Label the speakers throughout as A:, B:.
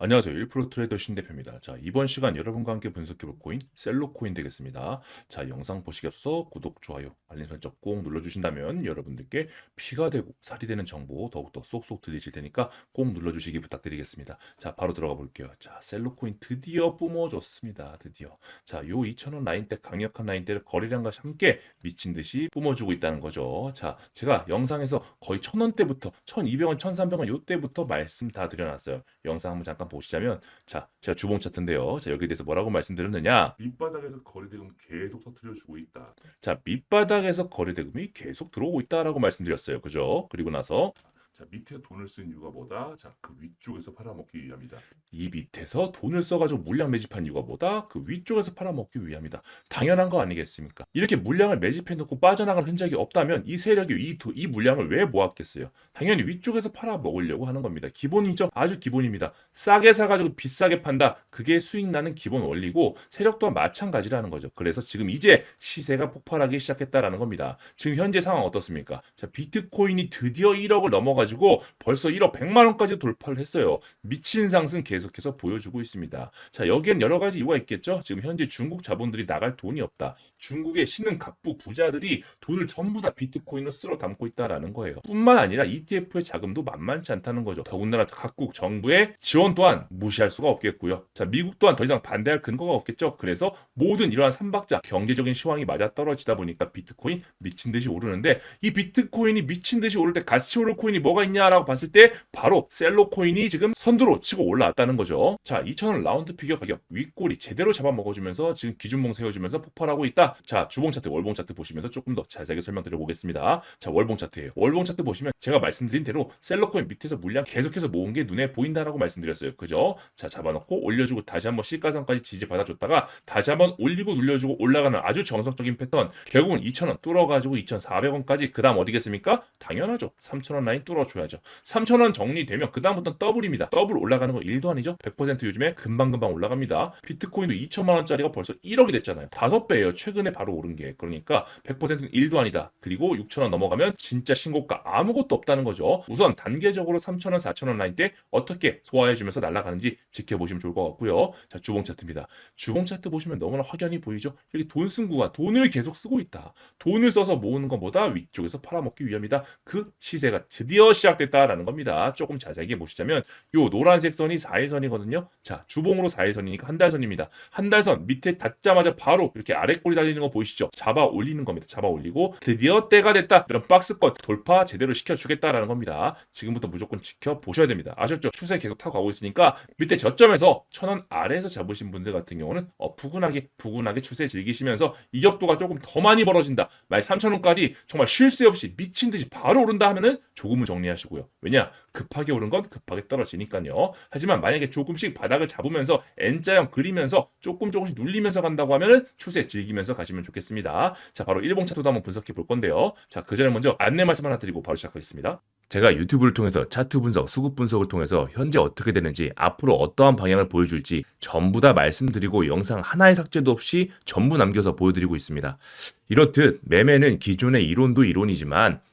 A: 안녕하세요. 1프로 트레이더 신대표입니다. 자, 이번 시간 여러분과 함께 분석해볼 코인 셀로코인 되겠습니다. 자, 영상 보시기 앞서 구독, 좋아요, 알림 설정 꼭 눌러주신다면 여러분들께 피가 되고 살이 되는 정보 더욱더 쏙쏙 들리실 테니까 꼭 눌러주시기 부탁드리겠습니다. 자, 바로 들어가 볼게요. 자, 셀로코인 드디어 뿜어줬습니다. 드디어. 자, 요 2,000원 라인대 강력한 라인대를 거래량과 함께 미친 듯이 뿜어주고 있다는 거죠. 자, 제가 영상에서 거의 1,000원대부터 1,200원, 1,300원 요때부터 말씀 다 드려놨어요. 영상 한번 잠깐 보시자면 자 제가 주봉 차트인데요. 자 여기에 대해서 뭐라고 말씀드렸느냐? 밑바닥에서 거래대금 계속 터트려 주고 있다. 자 밑바닥에서 거래대금이 계속 들어오고 있다라고 말씀드렸어요. 그죠? 그리고 나서 자 밑에 돈을 쓴 이유가 뭐다 자 그 위쪽에서 팔아먹기 위함이다 이 밑에서 돈을 써가지고 물량 매집한 이유가 뭐다 그 위쪽에서 팔아먹기 위함이다 당연한 거 아니겠습니까 이렇게 물량을 매집해 놓고 빠져나갈 흔적이 없다면 이 세력이 이, 도- 이 물량을 왜 모았겠어요 당연히 위쪽에서 팔아 먹으려고 하는 겁니다. 기본이죠. 아주 기본입니다. 싸게 사가지고 비싸게 판다. 그게 수익 나는 기본 원리고 세력 또한 마찬가지라는 거죠. 그래서 지금 이제 시세가 폭발하기 시작했다라는 겁니다. 지금 현재 상황 어떻습니까? 자, 비트코인이 드디어 1억을 넘어가지 고 벌써 1억 100만 원까지 돌파를 했어요. 미친 상승 계속해서 보여주고 있습니다. 자, 여기엔 여러 가지 이유가 있겠죠. 지금 현재 중국 자본들이 나갈 돈이 없다. 중국의 신흥 갑부 부자들이 돈을 전부 다 비트코인으로 쓸어 담고 있다라는 거예요. 뿐만 아니라 ETF의 자금도 만만치 않다는 거죠. 더군다나 각국 정부의 지원 또한 무시할 수가 없겠고요. 자, 미국 또한 더 이상 반대할 근거가 없겠죠. 그래서 모든 이러한 삼박자 경제적인 시황이 맞아 떨어지다 보니까 비트코인 미친 듯이 오르는데 이 비트코인이 미친 듯이 오를 때 같이 오를 코인이 뭐가 있냐라고 봤을 때 바로 셀로 코인이 지금 선두로 치고 올라왔다는 거죠. 자, 2,000원 라운드 피겨 가격 윗꼬리 제대로 잡아먹어주면서 지금 기준봉 세워주면서 폭발하고 있다. 자, 주봉 차트, 월봉 차트 보시면서 조금 더 자세하게 설명드려 보겠습니다. 자, 월봉 차트예요. 월봉 차트 보시면 제가 말씀드린 대로 셀러코인 밑에서 물량 계속해서 모은 게 눈에 보인다라고 말씀드렸어요. 그죠? 자, 잡아놓고 올려주고 다시 한번 시가선까지 지지 받아줬다가 다시 한번 올리고 눌려주고 올라가는 아주 정석적인 패턴. 결국은 2,000원 뚫어가지고 2,400원까지 그 다음 어디겠습니까? 당연하죠. 3,000원 라인 뚫어줘야죠. 3,000원 정리되면 그 다음부터 더블입니다. 더블 올라가는 거 1도 아니죠? 100% 요즘에 금방금방 올라갑니다. 비트코인도 2천만 원짜리가 벌써 1억이 됐잖아요. 5배예요. 최근 에 바로 오른 게. 그러니까 100%는 1도 아니다. 그리고 6천원 넘어가면 진짜 신고가 아무것도 없다는 거죠. 우선 단계적으로 3천원, 4천원 라인 때 어떻게 소화해주면서 날아가는지 지켜보시면 좋을 것 같고요. 자, 주봉 차트입니다. 주봉 차트 보시면 너무나 확연히 보이죠? 여기 돈쓴 구간, 돈을 계속 쓰고 있다. 돈을 써서 모으는 것보다 위쪽에서 팔아먹기 위함이다. 그 시세가 드디어 시작됐다라는 겁니다. 조금 자세하게 보시자면 요 노란색 선이 4일선이거든요. 자, 주봉으로 4일선이니까 한 달선입니다. 한 달선 밑에 닿자마자 바로 이렇게 아래 꼬리 달 리는 거 보이시죠? 잡아 올리는 겁니다. 잡아 올리고 드디어 때가 됐다. 이런 박스권 돌파 제대로 시켜주겠다라는 겁니다. 지금부터 무조건 지켜보셔야 됩니다. 아셨죠? 추세 계속 타고 가고 있으니까 밑에 저점에서 천 원 아래에서 잡으신 분들 같은 경우는 어, 푸근하게 푸근하게 추세 즐기시면서 이격도가 조금 더 많이 벌어진다. 말 3천 원까지 정말 쉴 새 없이 미친 듯이 바로 오른다 하면은 조금은 정리하시고요. 왜냐? 급하게 오른 건 급하게 떨어지니까요. 하지만 만약에 조금씩 바닥을 잡으면서 N자형 그리면서 조금 조금씩 눌리면서 간다고 하면은 추세 즐기면서 가시면 좋겠습니다. 자, 바로 일봉 차트도 한번 분석해 볼 건데요. 자, 그 전에 먼저 안내 말씀 하나 드리고 바로 시작하겠습니다. 제가 유튜브를 통해서 차트 분석, 수급 분석을 통해서 현재 어떻게 되는지, 앞으로 어떠한 방향을 보여줄지 전부 다 말씀드리고 영상 하나의 삭제도 없이 전부 남겨서 보여드리고 있습니다. 이렇듯 매매는 기존의 이론도 이론이지만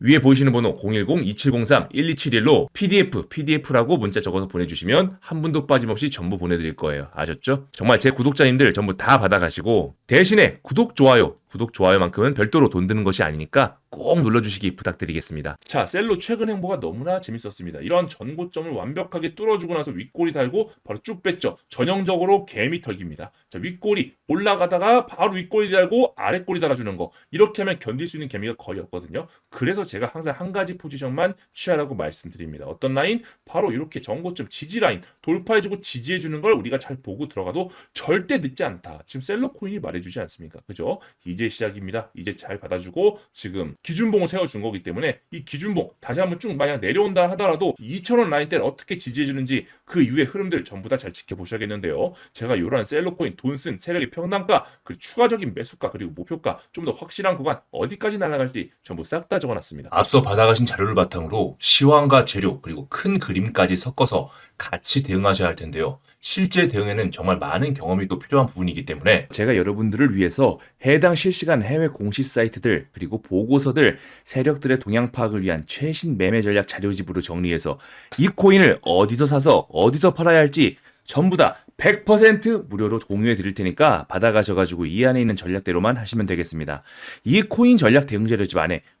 A: 위에 보이시는 번호 010-2703-1271로 PDF, PDF라고 문자 적어서 보내주시면 한 분도 빠짐없이 전부 보내드릴 거예요. 아셨죠? 정말 제 구독자님들 전부 다 받아가시고 대신에 구독, 좋아요, 구독, 좋아요만큼은 별도로 돈 드는 것이 아니니까 꼭 눌러주시기 부탁드리겠습니다. 자, 셀로 최근 행보가 너무나 재밌었습니다. 이런 전고점을 완벽하게 뚫어주고 나서 윗골이 달고 바로 쭉 뺐죠. 전형적으로 개미 털기입니다. 자, 윗골이 올라가다가 바로 윗골이 달고 아랫골이 달아주는 거. 이렇게 하면 견딜 수 있는 개미가 거의 없거든요. 그래서 제가 항상 한 가지 포지션만 취하라고 말씀드립니다. 어떤 라인? 바로 이렇게 전고점 지지 라인 돌파해주고 지지해주는 걸 우리가 잘 보고 들어가도 절대 늦지 않다. 지금 셀러 코인이 말해주지 않습니까? 그죠? 이제 시작입니다. 이제 잘 받아주고 지금 기준봉을 세워준 거기 때문에 이 기준봉 다시 한번 쭉 만약 내려온다 하더라도 2,000원 라인 때를 어떻게 지지해주는지 그 이후의 흐름들 전부 다 잘 지켜보셔야겠는데요. 제가 이러한 셀러 코인 돈 쓴 세력의 평단가 그리고 추가적인 매수가 그리고 목표가 좀 더 확실한 구간 어디까지 날아갈지 전부 싹 다 적어놨습니다. 앞서 받아가신 자료를 바탕으로 시황과 재료 그리고 큰 그림까지 섞어서 같이 대응하셔야 할 텐데요. 실제 대응에는 정말 많은 경험이 또 필요한 부분이기 때문에 제가 여러분들을 위해서 해당 실시간 해외 공시 사이트들 그리고 보고서들 세력들의 동향 파악을 위한 최신 매매 전략 자료집으로 정리해서 이 코인을 어디서 사서 어디서 팔아야 할지 전부 다 100% 무료로 공유해 드릴 테니까 받아가셔가지고 이 안에 있는 전략대로만 하시면 되겠습니다. 이 코인 전략 대응 자료집 안에